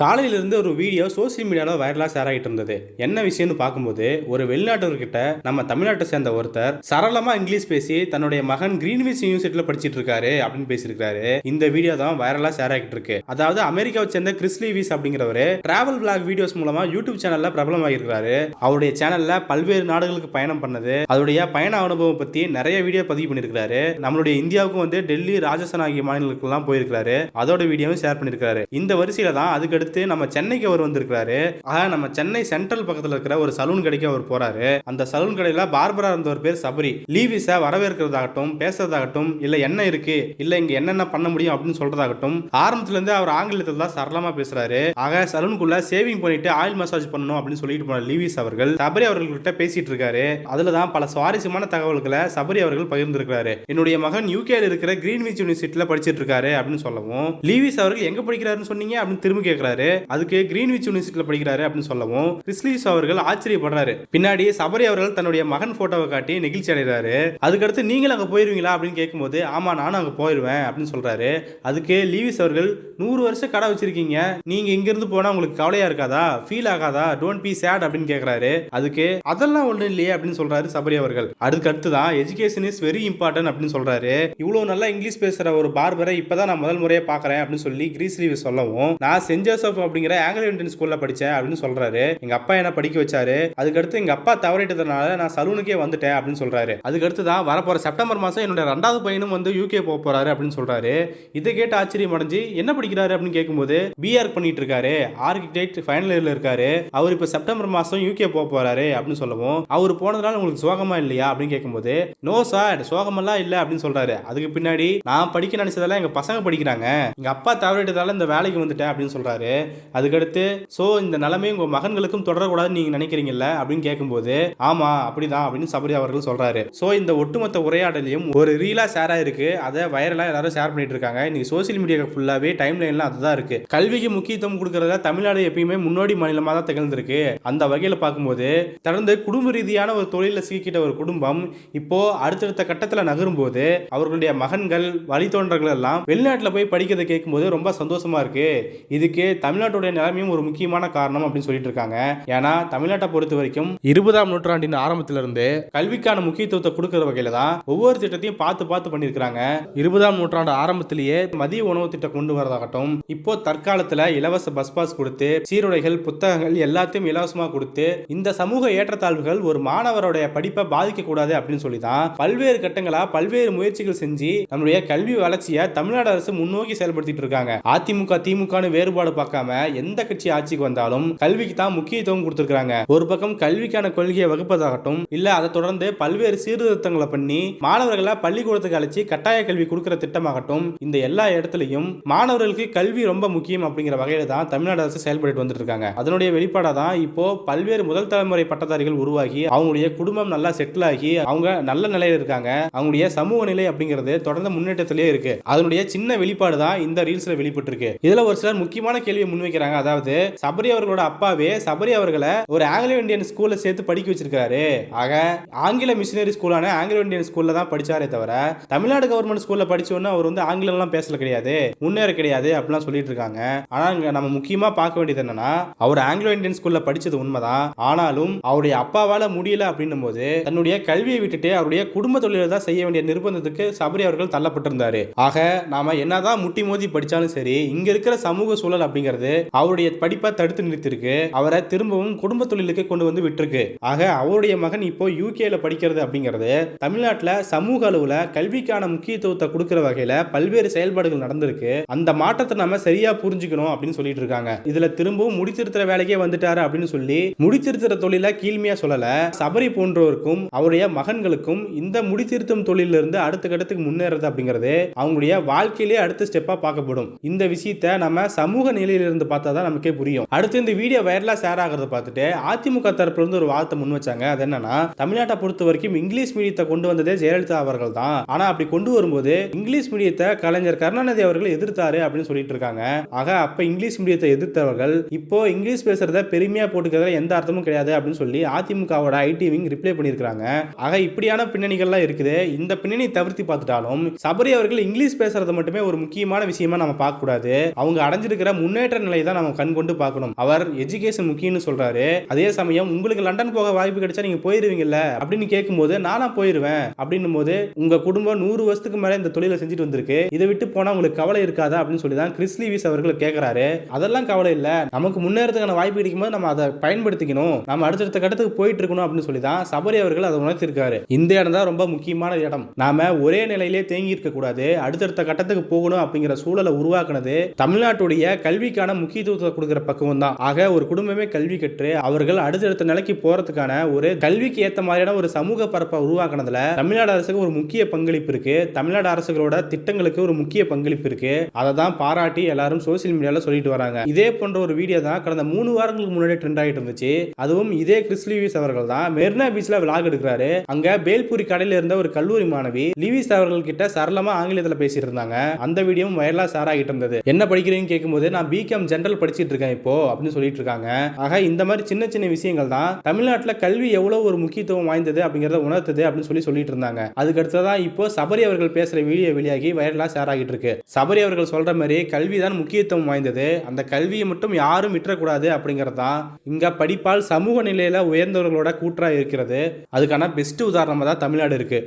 காலையிலிருந்து ஒரு video social மீடியாவில் வைரலாக ஷேர் ஆகிட்டு இருந்தது. என்ன விஷயம்னு பார்க்கும்போது ஒரு வெளிநாட்டவர்கிட்ட நம்ம தமிழ்நாட்டை சேர்ந்த ஒருத்தர் சரளமாக இங்கிலீஷ் பேசி தன்னுடைய மகன் கிரீன்விச் யூனிவர்சிட்டியில் படிச்சிட்டு இருக்காரு அப்படின்னு பேசியிருக்காரு இந்த வீடியோ தான் வைரலாக ஷேர் ஆகிட்டு இருக்கு. அதாவது அமெரிக்காவை சேர்ந்த கிறிஸ் லீவிஸ் அப்படிங்கிறவர் டிராவல் பிளாக் வீடியோஸ் மூலமா யூடியூப் சேனல்ல பிரபலமாகிருக்காரு அவருடைய சேனல்ல பல்வேறு நாடுகளுக்கு பயணம் பண்ணது. அவருடைய பயண அனுபவம் பத்தி நிறைய வீடியோ பதிவு பண்ணியிருக்காரு நம்மளுடைய இந்தியாவுக்கும் வந்து டெல்லி ராஜஸ்தான் ஆகிய மாநிலங்களுக்கெல்லாம் போயிருக்காரு அதோட வீடியோவும் ஷேர் பண்ணியிருக்காரு இந்த வரிசையில தான் அதுக்கடுத்து நம்ம சென்னைக்கு அவர் வந்திருக்கிறாரு. ஆக நம்ம சென்னை சென்ட்ரல் பக்கத்துல இருக்கிற ஒரு சலூன் கடைக்கு அவர் போறாரு. அந்த சலூன் கடையில பார்பரா இருந்த ஒரு பேர் சபரி. லீவிஸ வரவேற்கிறதாகட்டும் பேசுறதாகட்டும் இல்ல என்ன இருக்கு இல்ல இங்க என்னென்ன பண்ண முடியும் அப்படின்னு சொல்றதாகட்டும் ஆரம்பத்துல இருந்து அவர் ஆங்கிலத்தில் தான் சரளமா பேசுறாரு. ஆக சலூனுக்குள்ள சேவிங் பண்ணிட்டு ஆயில் மசாஜ் பண்ணணும் அப்படின்னு சொல்லிட்டு போன லீவிஸ் அவர்கள் சபரி அவர்கள்கிட்ட பேசிட்டு இருக்காரு. அதுல தான் பல சுவாரஸ்யமான தகவல்களை சபரி அவர்கள் பகிர்ந்திருக்கிறாரு. என்னுடைய மகன் யூகேல இருக்கிற கிரீன்விச் யூனிவர்சிட்டியில படிச்சிட்டு இருக்காரு அப்படின்னு சொல்லவும் லீவிஸ் அவர்கள் எங்க படிக்கிறாருன்னு சொன்னீங்க அப்படின்னு திரும்ப கேட்கிறாரு அதுக்கு கிரீன்விச் யூனிவர்சிட்டியில படிக்கிறாரு அப்படின்னு சொல்லவும் கிறிஸ்லிஸ் அவர்கள் ஆச்சரியப்படுறாரு. பின்னாடி சபரி அவர்கள் தன்னுடைய மகன் போட்டோவை காட்டி நெகிழ்ச்சி அடைகிறாரு. அதுக்கடுத்து நீங்களும் அங்க போயிருவீங்களா? அப்படின்னு கேட்கும்போது ஆமா நானும் அங்க போயிருவேன் அப்படின்னு சொல்றாரு. அதுக்கு லீவிஸ் அவர்கள் நூறு வருஷம் கடை வச்சிருக்கீங்க. நீங்க இங்க இருந்து போனா உங்களுக்கு கவலையா இருக்காதா? ஃபீல் ஆகாதா? டோன்ட் பி சேட் அப்படின்னு கேட்கிறாரு அதுக்கு அதெல்லாம் ஒன்றும் இல்லையே அப்படின்னு சொல்றாரு சபரி அவர்கள். அதுக்கடுத்து தான் எஜுகேஷன் இஸ் வெரி இம்பார்ட்டன்ட் அப்படின்னு சொல்றாரு. இவ்வளவு நல்லா இங்கிலீஷ் பேசுற ஒரு பார்பரை இப்பதான் நான் முதல் முறையை பாக்குறேன் அப்படின்னு சொல்லி கிரீஸ் லீவ் சொல்லவும் நான் சென்ட் ஜோசப் அப்படிங்கிற ஆங்கிலோ இந்தியன் ஸ்கூல்ல படிச்சேன் அப்படின்னு சொல்றாரு. எங்க அப்பா என்ன படிக்க வச்சாரு. அதுக்கடுத்து எங்க அப்பா தவறிட்டதுனால நான் சலூனுக்கே வந்துட்டேன் அப்படின்னு சொல்றாரு. அதுக்கடுத்து தான் வரப்போற செப்டம்பர் மாதம் என்னோட ரெண்டாவது பையனும் வந்து யூகே போக போறாரு அப்படின்னு சொல்றாரு. இதை கேட்டு ஆச்சரியம் அடைஞ்சு என்ன படிக்கிறாரு அப்படின்னு கேட்கும்போது பிஆர் பண்ணிட்டு இருக்காரு. ஆர்கிடெக்ட் ஃபைனல் இயர்ல இருக்காரு. அவர் இப்ப செப்டம்பர் மாசம் யூகே போக போறாரு அப்படின்னு சொல்லவும் அவர் போனதுனால உங்களுக்கு சோகமா இல்லையா அப்படின்னு கேட்கும்போது நோ சார் சோகமெல்லாம் இல்ல அப்படின்னு சொல்றாரு. அதுக்கு பின்னாடி நான் படிக்க நினைச்சதெல்லாம் எங்க பசங்க படிக்கிறாங்க. எங்க அப்பா தவறிட்டதால இந்த வேலைக்கு வந்துட்டேன் அப்படின்னு சொல்றாரு. அதுக்கடுத்து சோ இந்த நிலைமை உங்க மகன்களுக்கும் தொடரக்கூடாதுன்னு நீங்க நினைக்கிறீங்கல்ல? அப்படின்னு கேட்கும்போது ஆமா அப்படிதான் அப்படின்னு சபரி அவர்கள் சொல்றாரு. சோ இந்த ஒட்டுமொத்த உரையாடலையும் ஒரு ரீலா ஷேர் ஆயிருக்கு அதை வைரலா எல்லாரும் ஷேர் பண்ணிட்டு இருக்காங்க. இன்னைக்கு சோசியல் மீடியா ஃபுல்லாவே டைம் லைன்லாம் அதுதான் இருக்கு. கல்விக்கு முக்கியத்துவம் கொடுக்கறத தமிழ்நாடு எப்பயுமே முன்னோடி மாநிலமா தான் திகழ்ந்திருக்கு. அந்த வகையில பார்க்கும்போது தொடர்ந்து குடும்ப ரீதியான ஒரு தொழில சிக்கிட்ட ஒரு குடும்பம் இப்போ அடுத்தடுத்த கட்டத்துல நகரும் போது அவர்களுடைய மகன்கள் வழித்தோன்றர்கள் எல்லாம் வெளிநாட்டில் போய் படிக்கிறத கேட்கும்போது ரொம்ப சந்தோஷமா இருக்கு. இதுக்கு தமிழ்நாட்டுடைய நிலைமையும் ஒரு முக்கியமான காரணம் அப்படின்னு சொல்லிட்டு இருக்காங்க ஏன்னா தமிழ்நாட்டை பொறுத்த வரைக்கும் இருபதாம் நூற்றாண்டின் ஆரம்பத்திலிருந்து கல்விக்கான முக்கியத்துவத்தை கொடுக்கிற வகையில தான் ஒவ்வொரு திட்டத்தையும் பார்த்து பார்த்து பண்ணியிருக்காங்க இருபதாம் நூற்றாண்டு ஆரம்பத்திலேயே மதிய உணவு திட்டம் கொண்டு வரதாகட்டும் இப்போ தற்காலத்துல இலவச பஸ் பாஸ் கொடுத்து சீருடைகள் புத்தகங்கள் எல்லாத்தையும் இலவசமா கொடுத்து இந்த சமூக ஏற்றத்தாழ்வுகள் ஒரு மாணவருடைய படிப்பை பாதிக்க கூடாது அப்படின்னு சொல்லி தான் பல்வேறு கட்டங்களா பல்வேறு முயற்சிகள் செஞ்சு நம்மளுடைய கல்வி வளர்ச்சியை தமிழ்நாடு அரசு முன்னோக்கி செயல்படுத்திட்டு இருக்காங்க. அதிமுக திமுகன்னு வேறுபாடு பார்க்காம எந்த கட்சி ஆட்சிக்கு வந்தாலும் கல்விக்கு தான் முக்கியத்துவம் கொடுத்திருக்காங்க ஒரு பக்கம் கல்விக்கான கொள்கையை வகுப்பதாகட்டும் இல்ல அதை தொடர்ந்து பல்வேறு சீர்திருத்தங்களை பண்ணி மாணவர்களை பள்ளிக்கூடத்துக்கு அழைச்சி கட்டாய கல்வி கொடுக்கிற திட்டமாகட்டும் இந்த எல்லா இடத்துலையும் மாணவர்களுக்கு கல்வி ரொம்ப முக்கியம் அப்படிங்கிற வகையில தான் தமிழ்நாடு அரசு செயல்பட்டு வந்துட்டு இருக்காங்க. அதனுடைய வெளிப்பாடா தான் இப்போ பல்வேறு முதல் தலைமுறை பட்டதாரிகள் உருவாகி அவங்களுடைய குடும்பம் நல்லா செட்டில் ஆகி அவங்க நல்ல நிலையில இருக்காங்க. அவங்களுடைய சமூக நிலை அப்படிங்கிறது தொடர்ந்து முன்னேற்றத்திலே இருக்கு. அதனுடைய சின்ன வெளிப்பாடு தான் இந்த ரீல்ஸ்ல வெளிப்பட்டு இருக்கு இதுல ஒரு சிலர் முக்கியமான கேள்வி கேள்வியை முன்வைக்கிறாங்க. அதாவது சபரி அவர்களோட அப்பாவே சபரி அவர்களை ஒரு ஆங்கிலோ இந்தியன் ஸ்கூல்ல சேர்த்து படிக்க வச்சிருக்காரு ஆக ஆங்கில மிஷினரி ஸ்கூலான ஆங்கிலோ இந்தியன் ஸ்கூல்ல தான் படிச்சாரே தவிர தமிழ்நாடு கவர்மெண்ட் ஸ்கூல்ல படிச்ச உடனே அவர் வந்து ஆங்கிலம்லாம் பேசல கிடையாது. முன்னேற கிடையாது அப்படிலாம் சொல்லிட்டு இருக்காங்க. ஆனா இங்க நம்ம முக்கியமா பார்க்க வேண்டியது என்னன்னா அவர் ஆங்கிலோ இந்தியன் ஸ்கூல்ல படிச்சது உண்மைதான். ஆனாலும் அவருடைய அப்பாவால முடியல அப்படின்னும் போது தன்னுடைய கல்வியை விட்டுட்டு அவருடைய குடும்ப தொழிலை தான் செய்ய வேண்டிய நிர்பந்தத்துக்கு சபரி அவர்கள் தள்ளப்பட்டிருந்தாரு. ஆக நாம என்னதான் முட்டி மோதி படிச்சாலும் சரி இங்க இருக்கிற சமூக சூழல் அப்படிங்கிறது அவருடைய படிப்பை தடுத்து நிறுத்திருக்கு அவரை திரும்பவும் குடும்ப தொழிலுக்கு கொண்டு வந்து விட்டுருக்கு. ஆக அவருடைய மகன் இப்போ யூகேல படிக்கிறது அப்படிங்கிறது தமிழ்நாட்டில் சமூக அளவுல கல்விக்கான முக்கியத்துவத்தை கொடுக்கிற வகையில பல்வேறு செயல்பாடுகள் நடந்திருக்கு. அந்த மாற்றத்தை நம்ம சரியா புரிஞ்சுக்கணும் அப்படின்னு சொல்லிட்டு இருக்காங்க. இதுல திரும்பவும் முடித்திருத்திற வேலைக்கே வந்துட்டாரு அப்படின்னு சொல்லி முடித்திருத்திற தொழில கீழ்மையா சொல்லல. சபரி போன்றோருக்கும் அவருடைய மகன்களுக்கும் இந்த முடித்திருத்தும் தொழில இருந்து அடுத்த கட்டத்துக்கு முன்னேறது அப்படிங்கிறது அவங்களுடைய வாழ்க்கையிலே அடுத்த ஸ்டெப்பா பார்க்கப்படும். இந்த விஷயத்த நம்ம சமூக நிலையில் இருந்து பார்த்தா தான் நமக்கே புரியும். அடுத்து இந்த வீடியோ வைரலா ஷேர் ஆகிறத பார்த்துட்டு அதிமுக தரப்புல இருந்து ஒரு வார்த்தை முன் வச்சாங்க. அது என்னன்னா தமிழ்நாட்டை பொறுத்த வரைக்கும் இங்கிலீஷ் மீடியத்தை கொண்டு வந்ததே ஜெயலலிதா அவர்கள் தான். ஆனா அப்படி கொண்டு வரும்போது இங்கிலீஷ் மீடியத்தை கலைஞர் கருணாநிதி அவர்கள் எதிர்த்தாரு அப்படின்னு சொல்லிட்டு இருக்காங்க. ஆக அப்ப இங்கிலீஷ் மீடியத்தை எதிர்த்தவர்கள் இப்போ இங்கிலீஷ் பேசுறத பெருமையா போட்டுக்கிறதுல எந்த அர்த்தமும் கிடையாது அப்படின்னு சொல்லி அதிமுகவோட ஐடி விங் ரிப்ளை பண்ணியிருக்காங்க ஆக இப்படியான பின்னணிகள்லாம் இருக்குது. இந்த பின்னணி தவிர்த்து பார்த்துட்டாலும் சபரி அவர்கள் இங்கிலீஷ் பேசுறது மட்டுமே ஒரு முக்கியமான விஷயமா நம்ம பார்க்க கூடாது அவங்க அடைஞ்சிருக்கிற முன்னேற்ற முன்னேற்ற நிலையை தான் நம்ம கண் கொண்டு பார்க்கணும். அவர் எஜுகேஷன் முக்கியம்னு சொல்றாரு. அதே சமயம் உங்களுக்கு லண்டன் போக வாய்ப்பு கிடைச்சா நீங்க போயிருவீங்கல்ல? அப்படின்னு கேட்கும்போது நானா போயிருவேன். அப்படின்னும் போது உங்க குடும்பம் நூறு வருஷத்துக்கு மேல இந்த தொழிலை செஞ்சுட்டு வந்திருக்கு. இதை விட்டு போனா உங்களுக்கு கவலை இருக்காதா? அப்படின்னு சொல்லி தான் கிறிஸ் லீவிஸ் அவர்கள் கேட்கிறாரு அதெல்லாம் கவலை இல்ல. நமக்கு முன்னேறதுக்கான வாய்ப்பு கிடைக்கும்போது நம்ம அதை பயன்படுத்திக்கணும். நம்ம அடுத்தடுத்த கட்டத்துக்கு போயிட்டு இருக்கணும் அப்படின்னு சொல்லி தான் சபரி அவர்கள் அதை உணர்த்திருக்காரு. இந்த இடம் தான் ரொம்ப முக்கியமான இடம். நாம ஒரே நிலையிலே தேங்கி இருக்க கூடாது அடுத்தடுத்த கட்டத்துக்கு போகணும் அப்படிங்கிற சூழலை உருவாக்குனது தமிழ்நாட்டுடைய கல்வி கல்விக்கான முக்கியத்துவத்தை கொடுக்கிற பக்குவம் தான் ஆக ஒரு குடும்பமே கல்வி கற்று அவர்கள் அடுத்தடுத்த நிலைக்கு போறதுக்கான ஒரு கல்விக்கு ஏத்த மாதிரியான ஒரு சமூக பரப்பை உருவாக்குனதுல தமிழ்நாடு அரசுக்கு ஒரு முக்கிய பங்களிப்பு இருக்கு. தமிழ்நாடு அரசுகளோட திட்டங்களுக்கு ஒரு முக்கிய பங்களிப்பு இருக்கு. அதை தான் பாராட்டி எல்லாரும் சோசியல் மீடியால சொல்லிட்டு வராங்க. இதே போன்ற ஒரு வீடியோ தான் கடந்த மூணு வாரங்களுக்கு முன்னாடி ட்ரெண்ட் ஆகிட்டு இருந்துச்சு. அதுவும் இதே கிறிஸ் லீவிஸ் அவர்கள் தான் மெர்னா பீச்ல விளாக் எடுக்கிறாரு. அங்க பேல்பூரி கடையில இருந்த ஒரு கல்லூரி மாணவி லீவிஸ் அவர்கள் கிட்ட சரளமா ஆங்கிலத்தில் பேசிட்டு இருந்தாங்க. அந்த வீடியோவும் வைரலா சார் ஆகிட்டு இருந்தது. என்ன படிக்கிறீங்கன்னு கேட்கும்போது நான் பிகாம் ஜென்ரல் படிச்சிட்டு இருக்கேன் இப்போ அப்படின்னு சொல்லிட்டு இருக்காங்க. ஆக இந்த மாதிரி சின்ன சின்ன விஷயங்கள் தான் தமிழ்நாட்டில் கல்வி எவ்வளோ ஒரு முக்கியத்துவம் வாய்ந்தது அப்படிங்கிறத உணர்த்தது அப்படின்னு சொல்லி சொல்லிட்டு இருந்தாங்க. அதுக்கு அடுத்ததான் இப்போ சபரி அவர்கள் பேசுகிற வீடியோ வெளியாகி வைரலாக ஷேர் ஆகிட்டு இருக்கு. சபரி அவர்கள் சொல்ற மாதிரி கல்வி தான் முக்கியத்துவம் வாய்ந்தது. அந்த கல்வியை மட்டும் யாரும் விட்டுறக்கூடாது அப்படிங்கிறது தான் இங்கே படிப்பால் சமூக நிலையில் உயர்ந்தவர்களோட கூற்றாக இருக்கிறது. அதுக்கான பெஸ்ட் உதாரணமாக தான் தமிழ்நாடு இருக்குது